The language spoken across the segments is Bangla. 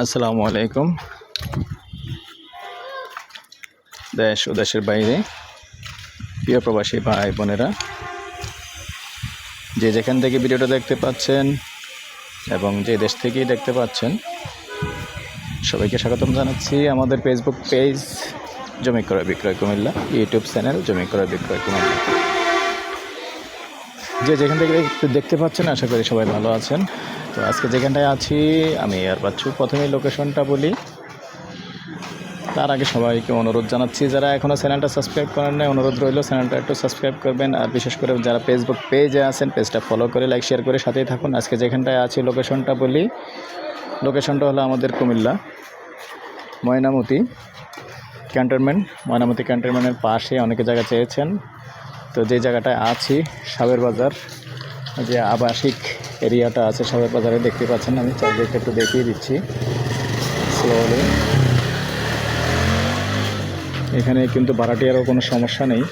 আসসালামু আলাইকুম। দেশ ও দেশের বাইরে প্রিয় প্রবাসী ভাই বোনেরা, যে যেখান থেকে ভিডিওটা দেখতে পাচ্ছেন এবং যে দেশ থেকেই দেখতে পাচ্ছেন, সবাইকে স্বাগতম জানাচ্ছি আমাদের ফেসবুক পেজ জমি ক্রয় বিক্রয় কুমিল্লা ইউটিউব চ্যানেল জমি ক্রয় বিক্রয় কুমিল্লা। যে যেখান থেকে একটু দেখতে পাচ্ছেন, আশা করি সবাই ভালো আছেন। তো আজকে যেখানটায় আছি, আমি আর বাচ্চু। প্রথমেই লোকেশনটা বলি। তার আগে সবাইকে অনুরোধ জানাচ্ছি, যারা এখনও চ্যানেলটা সাবস্ক্রাইব করেন নাই, অনুরোধ রইল চ্যানেলটা একটু সাবস্ক্রাইব করবেন। আর বিশেষ করে যারা ফেসবুক পেজে আছেন পেজটা ফলো করে লাইক শেয়ার করে সাথেই থাকুন। আজকে যেখানটায় আছি লোকেশনটা বলি। লোকেশনটা হলো আমাদের কুমিল্লা, ময়নামতি। ক্যান্টনমেন্ট ময়নামতি ক্যান্টনমেন্টের পাশে অনেকে জায়গা চেয়েছেন। তো যে জায়গাটায় আছি, সাবের বাজার যে আবাসিক এরিয়াটা আছে সাবের বাজারে, দেখতে পাচ্ছেন আমি চারদিকে একটু দেখিয়ে দিচ্ছি স্লোলি এখানে কিন্তু ভাড়াটিয়ারও কোনো সমস্যা নেই।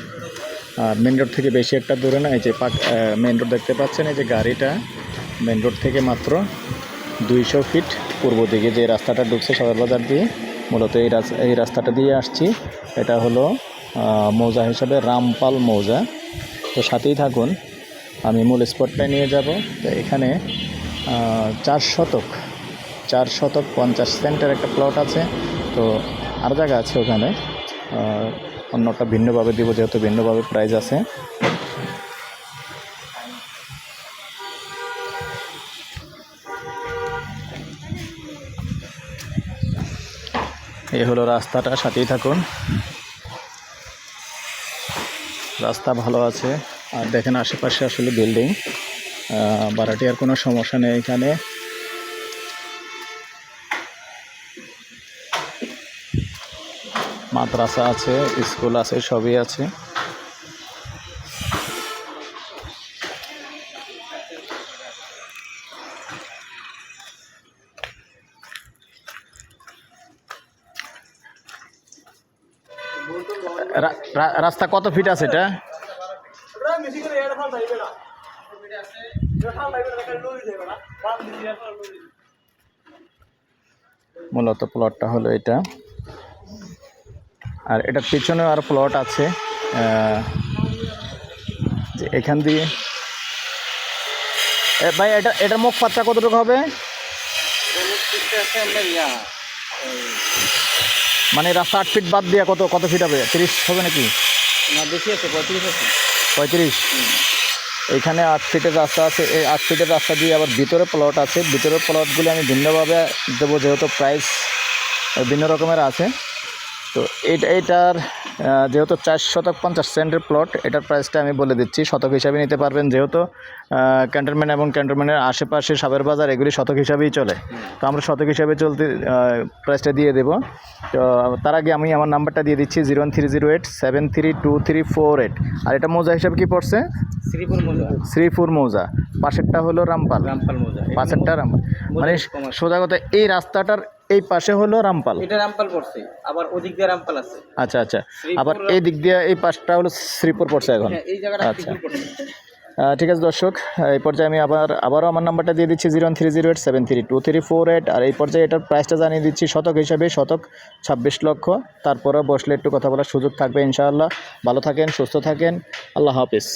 আর মেন রোড থেকে বেশি একটা দূরে না, এই যে পাক মেন রোড দেখতে পাচ্ছেন, এই যে গাড়িটা মেন রোড থেকে মাত্র দুইশো ফিট পূর্ব দিকে যে রাস্তাটা ঢুকছে সদর বাজার দিয়ে। মূলত এই এই রাস্তাটা দিয়ে আসছি। এটা হলো মৌজা হিসাবে রামপাল মৌজা। তো সাথেই থাকুন, আমি মূল স্পটটায় নিয়ে যাব। তো এখানে চার শতক চার শতক পঞ্চাশ সেন্টের একটা প্লট আছে। তো আর জায়গা আছে ওখানে। অন্যটা ভিন্নভাবে দিব, যেহেতু ভিন্নভাবে প্রাইস আছে। এই হলো রাস্তাটা, সাথেই থাকুন। রাস্তা ভালো আছে। আর দেখেন আশেপাশে আসলে বিল্ডিং বারাটি আর কোনো সমস্যা নেই এখানে। মাদ্রাসা আছে, স্কুল আছে, সবই আছে। রাস্তা কত ফিট আছে এটা? মূলত প্লটটা হলো এটা। আর এটার পিছনে আর প্লট আছে। যে এখান দিয়ে ভাই, এটা এটার মুখ পাত্রা কতটুকু হবে? মানে রাস্তা আট ফিট বাদ দিয়ে কত কত ফিট হবে? তিরিশ হবে নাকি? না বেশি আছে পঁয়ত্রিশ আছে। পঁয়ত্রিশ। এইখানে আট ফিটের রাস্তা আছে এই আট ফিটের রাস্তা দিয়ে আবার ভিতরে প্লট আছে। ভিতরের প্লটগুলি আমি ভিন্নভাবে দেবো যেহেতু প্রাইস ভিন্ন রকমের আছে। তো এইটা এইটার আহ, যেহেতু চার শতক পঞ্চাশ সেন্টের প্লট এটার প্রাইসটা আমি বলে দিচ্ছি। শতক হিসাবে নিতে পারবেন যেহেতু ক্যান্টনমেন্ট এবং ক্যান্টনমেন্টের আশেপাশে সাবের বাজার এগুলি শতক হিসাবেই চলে। তো আমরা শতক হিসাবে চলতে প্রাইসটা দিয়ে দেবো। তো তার আগে আমি আমার নাম্বারটা দিয়ে দিচ্ছি zero one three zero eight seven three two three four eight আর এটা মৌজা হিসাবে কি পড়ছে? শ্রীপুর মৌজা। শ্রীপুর মৌজা। পাশেরটা হলো রামপাল। রামপাল মৌজা। পাশেরটা রামপাল। মানে কমার্স। সোজা কথা এই রাস্তাটার এই পাশে হলো রামপাল। এটা রামপাল পড়ছে আবার ওদিক দিয়ে রামপাল আছে। আচ্ছা আচ্ছা। আবার এই দিক দিয়ে এই পাশটা হলো শ্রীপুর পড়ছে এখন। হ্যাঁ এই জায়গাটা আচ্ছা। ঠিক আছে দর্শক এই পর্যায়ে আমি আবার আবারও আমার নাম্বারটা দিয়ে দিচ্ছি zero three zero eight seven three two three four eight আর এই পর্যায়ে এটার প্রাইসটা জানিয়ে দিচ্ছি শতক হিসাবে শতক ছাব্বিশ লক্ষ। তারপরে বসলে একটু কথা বলার সুযোগ থাকবে ইনশাআল্লাহ। ভালো থাকেন সুস্থ থাকেন। আল্লাহ হাফিজ।